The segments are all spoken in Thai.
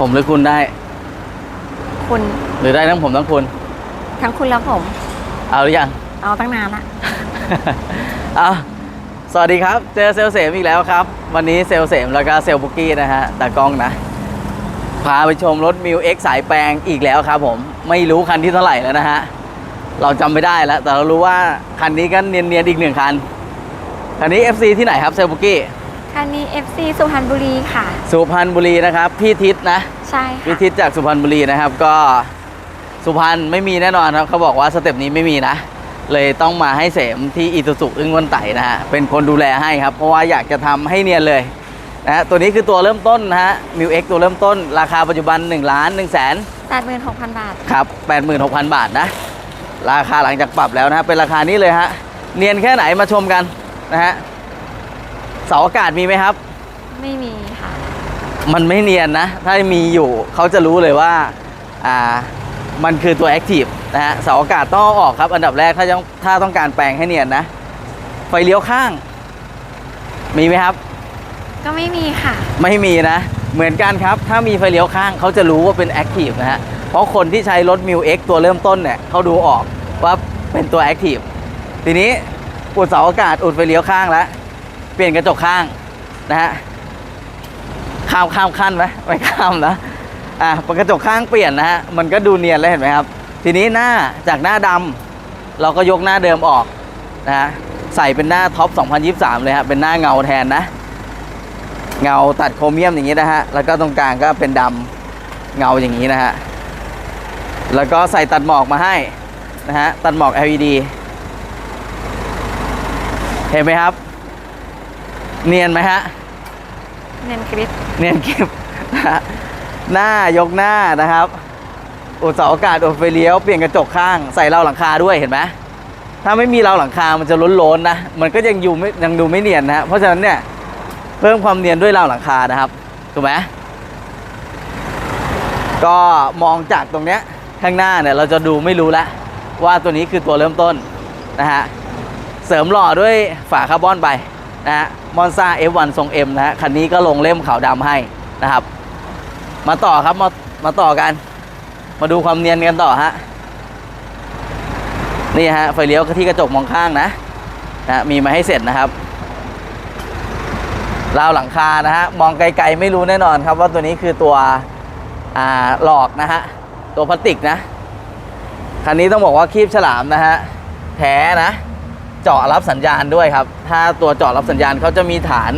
ผมหรือคุณได้ คุณหรือได้ทั้งผมทั้งคุณ ทั้งคุณและผม เอาหรือยัง เอาตั้งนานละอะสวัสดีครับ เจอเซลลเสมอีกแล้วครับ วันนี้เซลลเสมแล้วก็เซลลบุกกี้นะฮะตากล้องนะ พาไปชมรถมิวเอ็กสายแปลงอีกแล้วครับผมไม่รู้คันที่เท่าไหร่แล้วนะฮะ เราจำไม่ได้แล้ว แต่เรารู้ว่าคันนี้ก็เนียนๆอีกหนึ่งคัน คันนี้ FC ที่ไหนครับเซลลบุก กี้คันนี้ FC สุพรรณบุรีค่ะ สุพรรณบุรีนะครับ พี่ทิศนะ ใช่พี่ค่ะทิศจากสุพรรณบุรีนะครับ ก็สุพรรณไม่มีแน่นอนครับเขาบอกว่าสเต็ปนี้ไม่มีนะ เลยต้องมาให้เสมที่อิตุสุอึ้งวันไต่นะฮะเป็นคนดูแลให้ครับ เพราะว่าอยากจะทำให้เนียนเลยนะฮะตัวนี้คือตัวเริ่มต้นนะฮะมิวเอ็กตัวเริ่มต้น ราคาปัจจุบัน1ล้าน1แสนแปดหมื่นหกพันบาท ครับ 86,000 บาทนะ ราคาหลังจากปรับแล้วนะฮะเป็นราคานี้เลยฮะ เนียนแค่ไหนมาชมกันนะฮะ เสาอากาศมีไหมครับ ไม่มีค่ะ มันไม่เนียนนะ ถ้ามีอยู่เขาจะรู้เลยว่าอ่ามันคือตัวแอคทีฟนะฮะเสาอากาศต้องเอาออกครับ อันดับแรกถ้าต้องถ้าต้องการแปลงให้เนียนนะ ไฟเลี้ยวข้าง มีไหมครับ ก็ไม่มีค่ะ ไม่มีนะ เหมือนกันครับ ถ้ามีไฟเลี้ยวข้างเขาจะรู้ว่าเป็นแอคทีฟนะฮะ เพราะคนที่ใช้รถมิวเอ็กตัวเริ่มต้นเนี่ยเขาดูออกว่าเป็นตัวแอคทีฟทีนี้อุดเสาอากาศอุดไฟเลี้ยวข้างแล้วเปลี่ยนกระจกข้างนะฮะข้ามข้ามขั้นไหมไม่ข้ามนะอะกระจกข้างเปลี่ยนนะฮะมันก็ดูเนียนแล้วเห็นไหมครับ ทีนี้หน้าจากหน้าดำเราก็ยกหน้าเดิมออกนะฮะใส่เป็นหน้าท็อป 2023 เลยฮะเป็นหน้าเงาแทนนะ เงาตัดโครเมียมอย่างนี้นะฮะแล้วก็ตรงกลางก็เป็นดำเงาอย่างนี้นะฮะแล้วก็ใส่ตัดหมอกมาให้นะฮะตัดหมอก LED เห็นไหมครับ เนียนไหมฮะ เน้นกริปเนียนเก็บนะฮะหน้ายกหน้านะครับ อุดเสาอากาศอุดไฟเลี้ยว เปลี่ยนกระจกข้าง ใส่ราวหลังคาด้วยเห็นไหมถ้าไม่มีราวหลังคา มันจะล้นๆนะ มันก็ยังอยู่ไม่ยังดูไม่เนียนนะฮะเพราะฉะนั้นเนี่ยเพิ่มความเนียนด้วยราวหลังคานะครับ ถูกไหมก็มองจากตรงเนี้ยข้างหน้าเนี่ยเราจะดูไม่รู้แล้วว่าตัวนี้คือตัวเริ่มต้นนะฮะ เสริมหล่อด้วยฝาคาร์บอนไป นะฮะมอนซา F1 ทรง M นะฮะคันนี้ก็ลงเล่มขาวดำให้นะครับ มาต่อครับมามาต่อกัน มาดูความเนียนกันต่อฮะนี่ฮะไฟเลี้ยวที่กระจกมองข้างนะนะฮะมีมาให้เสร็จนะครับราวหลังคานะฮะมองไกลๆไม่รู้แน่นอนครับว่าตัวนี้คือตัวอ่าหลอกนะฮะตัวพลาสติกนะ คันนี้ต้องบอกว่าคีบฉลามนะฮะแท้นะ เจาะรับสัญญาณด้วยครับ ถ้าตัวเจาะรับสัญญาณเขาจะมีฐาน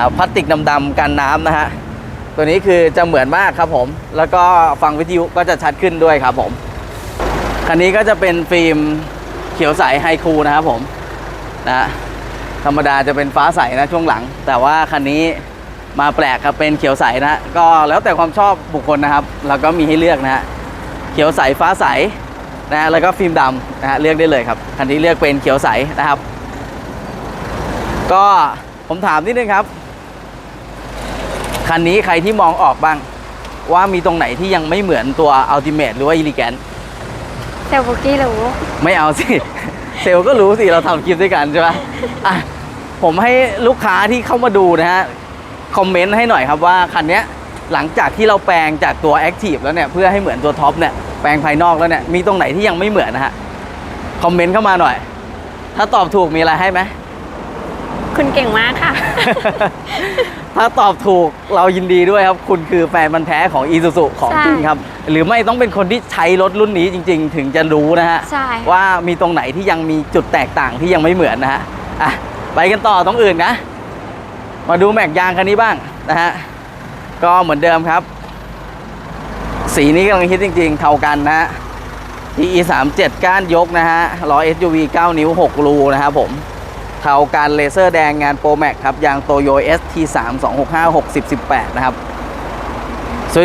าพลาสติกดำๆกันน้ำนะฮะ ตัวนี้คือจะเหมือนมากครับผม แล้วก็ฟังวิทยุก็จะชัดขึ้นด้วยครับผม คันนี้ก็จะเป็นฟิล์มเขียวใสไฮคูนะครับผมนะธรรมดาจะเป็นฟ้าใสนะช่วงหลัง แต่ว่าคันนี้มาแปลกครับเป็นเขียวใสนะฮะก็แล้วแต่ความชอบบุคคลนะครับ แล้วก็มีให้เลือกนะฮะเขียวใสฟ้าใส นะฮะแล้วก็ฟิล์มดำนะฮะเลือกได้เลยครับคันนี้เลือกเป็นเขียวใสนะครับ ก็ผมถามนิดนึงครับ คันนี้ใครที่มองออกบ้าง ว่ามีตรงไหนที่ยังไม่เหมือนตัว Ultimate หรือว่า Elegant เซลบุกี้รู้ไม่เอาสิ เซลลก็รู้สิ เราทำคลิปด้วยกันใช่ไหมอะผมให้ลูกค้าที่เข้ามาดูนะฮะ คอมเมนต์ให้หน่อยครับว่าคันเนี้ยหลังจากที่เราแปลงจากตัว Active แล้วเนี่ย เพื่อให้เหมือนตัวท็อปเนี่ย แปลงภายนอกแล้วเนี่ย มีตรงไหนที่ยังไม่เหมือนนะฮะ คอมเมนต์เข้ามาหน่อย ถ้าตอบถูกมีอะไรให้ไหม คุณเก่งมากค่ะ ถ้าตอบถูกเรายินดีด้วยครับ คุณคือแฟนมันธุ์แท้ของ i s u z u ของใช่ จริงครับ หรือไม่ต้องเป็นคนที่ใช้รถรุ่นนี้จริง ๆ ถึงจะรู้นะฮะ ใช่ว่ามีตรงไหนที่ยังมีจุดแตกต่างที่ยังไม่เหมือนนะฮะ อะ ไปกันต่อตรงอื่นนะ มาดูแม็กยางคันนี้บ้างนะฮะ ก็เหมือนเดิมครับ สีนี้กำลังฮิตจริง ๆ เท่ากันนะฮะ PE 3 7ก้านยกนะฮะล้อ SUV 9 นิ้ว 6 รูนะครับผมเท่าการเลเซอร์แดงงานโปรแม็กครับยางโตโย ST 3 2 6 5 6 0 18 นะครับ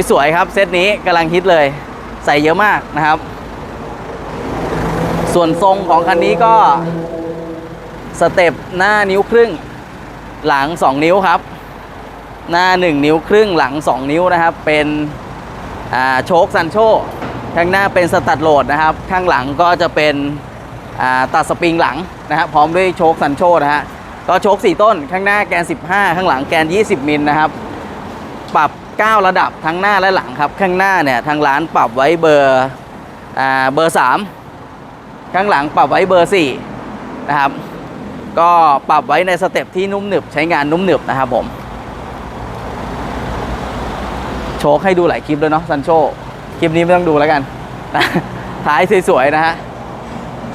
สวย ๆ ครับ เซตนี้กำลังฮิตเลย ใส่เยอะมากนะครับ ส่วนทรงของคันนี้ก็ สเต็ปหน้านิ้วครึ่ง หลัง 2 นิ้วครับ หน้า 1 นิ้วครึ่งหลัง 2 นิ้วนะครับ เป็น โชคซันโชข้างหน้าเป็นสตัดโหลดนะครับ ข้างหลังก็จะเป็นตัดสปริงหลังนะครับพร้อมด้วยโชคซันโชนะฮะก็โชค 4 ต้น ข้างหน้าแกน 15 ข้างหลังแกน 20 มิลนะครับ ปรับ 9 ระดับทั้งหน้าและหลังครับ ข้างหน้าเนี่ยทางร้านปรับไว้เบอร์เบอร์ 3 ข้างหลังปรับไว้เบอร์ 4 นะครับ ก็ปรับไว้ในสเต็ปที่นุ่มหนึบใช้งานนุ่มหนึบนะครับผม โชว์ให้ดูหลายคลิปเลยเนาะซันโชคลิปนี้ไม่ต้องดูแล้วกัน ท้ายสวยๆนะฮะ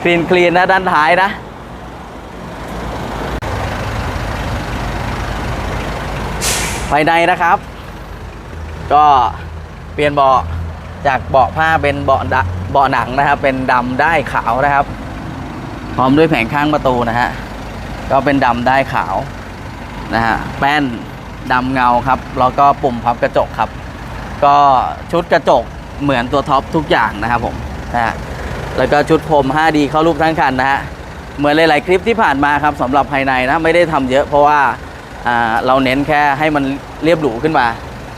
คลีนคลีนนะด้านท้ายนะ ภายในนะครับ ก็เปลี่ยนเบาะจากเบาะผ้าเป็นเบาะดะเบาะหนังนะครับ เป็นดำได้ขาวนะครับ พร้อมด้วยแผงข้างประตูนะฮะก็เป็นดำได้ขาวนะฮะแป้นดำเงาครับ แล้วก็ปุ่มพับกระจกครับ ก็ชุดกระจกเหมือนตัวท็อปทุกอย่างนะครับผมนะฮะแล้วก็ชุดพรม 5D เข้ารูปทั้งคันนะฮะเหมือนหลาย ๆ คลิปที่ผ่านมาครับสำหรับภายในนะไม่ได้ทำเยอะเพราะว่าอ่าเราเน้นแค่ให้มันเรียบหรูขึ้นมา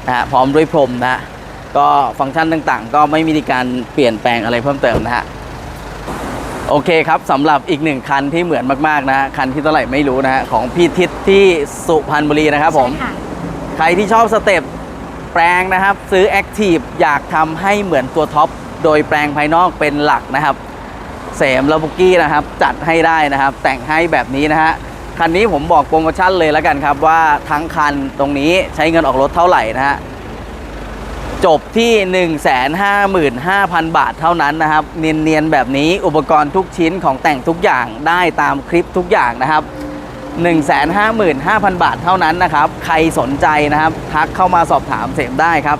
นะฮะพร้อมด้วยพรมนะฮะก็ฟังก์ชันต่างๆ ก็ไม่มีการเปลี่ยนแปลงอะไรเพิ่มเติมนะฮะโอเคครับสำหรับอีกหนึ่งคันที่เหมือนมากๆนะฮะคันที่เท่าไหร่ไม่รู้นะฮะของพี่ทิศที่สุพรรณบุรีนะครับผมใช่ค่ะใครที่ชอบสเต็ป แปลงนะครับ ซื้อแอคทีฟอยากทำให้เหมือนตัวท็อปโดยแปลงภายนอกเป็นหลักนะครับเสมและบุกกี้นะครับ จัดให้ได้นะครับ แต่งให้แบบนี้นะฮะคันนี้ผมบอกโปรโมชั่นเลยแล้วกันครับว่าทั้งคันตรงนี้ใช้เงินออกรถเท่าไหร่นะฮะจบที่ 155,000 บาทเท่านั้นนะครับ เนียนๆแบบนี้อุปกรณ์ทุกชิ้นของแต่งทุกอย่างได้ตามคลิปทุกอย่างนะครับ 155,000 บาทเท่านั้นนะครับ ใครสนใจนะครับ ทักเข้ามาสอบถามเสมได้ครับ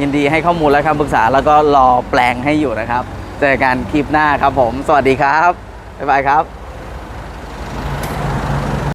ยินดีให้ข้อมูลและคำปรึกษาแล้วก็รอแปลงให้อยู่นะครับ เจอกันคลิปหน้าครับผม สวัสดีครับ บ๊ายบายครับ